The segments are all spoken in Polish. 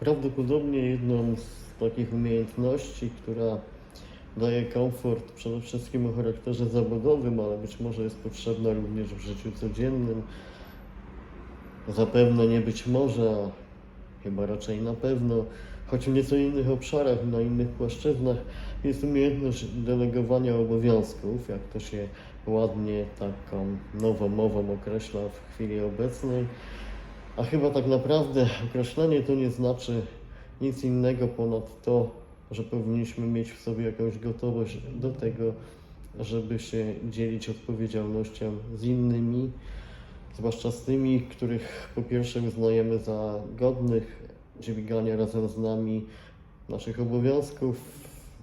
Prawdopodobnie jedną z takich umiejętności, która daje komfort przede wszystkim o charakterze zawodowym, ale być może jest potrzebna również w życiu codziennym. Zapewne nie być może, a chyba raczej na pewno, choć w nieco innych obszarach, na innych płaszczyznach, jest umiejętność delegowania obowiązków, jak to się ładnie taką nową mową określa w chwili obecnej. A chyba tak naprawdę określenie to nie znaczy nic innego ponad to, że powinniśmy mieć w sobie jakąś gotowość do tego, żeby się dzielić odpowiedzialnością z innymi, zwłaszcza z tymi, których po pierwsze uznajemy za godnych dźwigania razem z nami naszych obowiązków,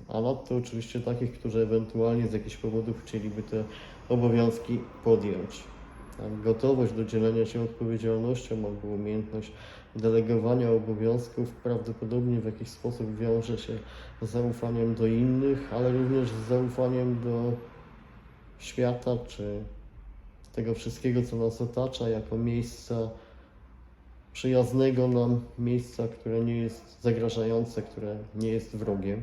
a nadto oczywiście takich, którzy ewentualnie z jakichś powodów chcieliby te obowiązki podjąć. Gotowość do dzielenia się odpowiedzialnością albo umiejętność delegowania obowiązków prawdopodobnie w jakiś sposób wiąże się z zaufaniem do innych, ale również z zaufaniem do świata czy tego wszystkiego, co nas otacza, jako miejsca przyjaznego nam, miejsca, które nie jest zagrażające, które nie jest wrogiem.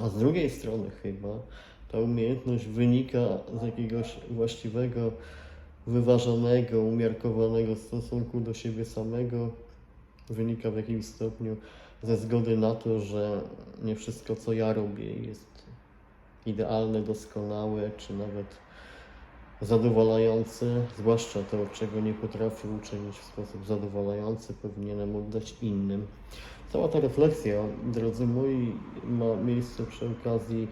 A z drugiej strony chyba ta umiejętność wynika z jakiegoś właściwego, wyważonego, umiarkowanego stosunku do siebie samego, wynika w jakimś stopniu ze zgody na to, że nie wszystko, co ja robię, jest idealne, doskonałe, czy nawet zadowalające, zwłaszcza to, czego nie potrafię uczynić w sposób zadowalający, powinienem oddać innym. Cała ta refleksja, drodzy moi, ma miejsce przy okazji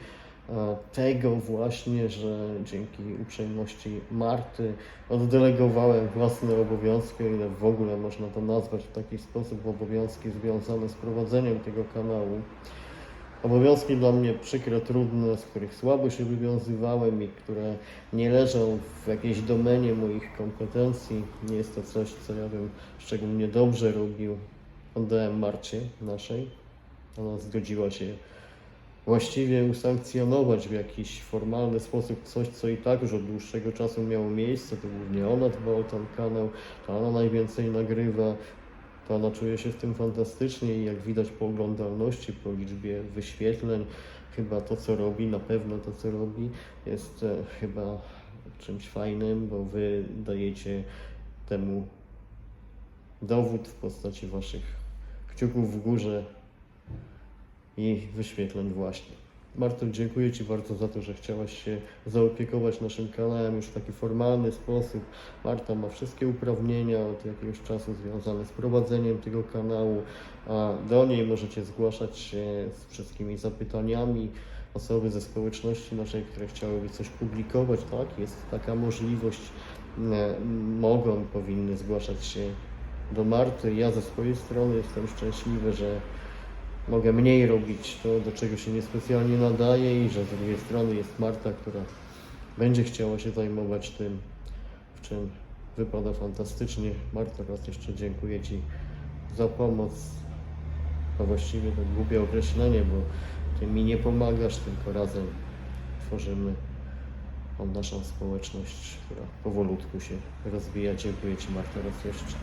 tego właśnie, że dzięki uprzejmości Marty oddelegowałem własne obowiązki, o ile w ogóle można to nazwać w taki sposób, obowiązki związane z prowadzeniem tego kanału. Obowiązki dla mnie przykre, trudne, z których słabo się wywiązywałem i które nie leżą w jakiejś domenie moich kompetencji. Nie jest to coś, co ja bym szczególnie dobrze robił. Oddałem Marcie naszej. Ona zgodziła się właściwie usankcjonować w jakiś formalny sposób coś, co i tak już od dłuższego czasu miało miejsce. To głównie ona dba o ten kanał, to ona najwięcej nagrywa, to ona czuje się w tym fantastycznie i jak widać po oglądalności, po liczbie wyświetleń, chyba to, co robi, na pewno to, co robi, jest e, chyba czymś fajnym, bo wy dajecie temu dowód w postaci waszych kciuków w górze i wyświetleń właśnie. Marto, dziękuję Ci bardzo za to, że chciałaś się zaopiekować naszym kanałem już w taki formalny sposób. Marta ma wszystkie uprawnienia od jakiegoś czasu związane z prowadzeniem tego kanału, a do niej możecie zgłaszać się z wszystkimi zapytaniami. Osoby ze społeczności naszej, które chciałyby coś publikować, tak, jest taka możliwość, e, mogą, powinny zgłaszać się do Marty. Ja ze swojej strony jestem szczęśliwy, że mogę mniej robić to, do czego się niespecjalnie nadaje i że z drugiej strony jest Marta, która będzie chciała się zajmować tym, w czym wypada fantastycznie. Marta, raz jeszcze dziękuję Ci za pomoc. A właściwie to głupie określenie, bo Ty mi nie pomagasz, tylko razem tworzymy naszą społeczność, która powolutku się rozwija. Dziękuję Ci Marta raz jeszcze.